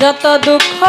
যত দুঃখ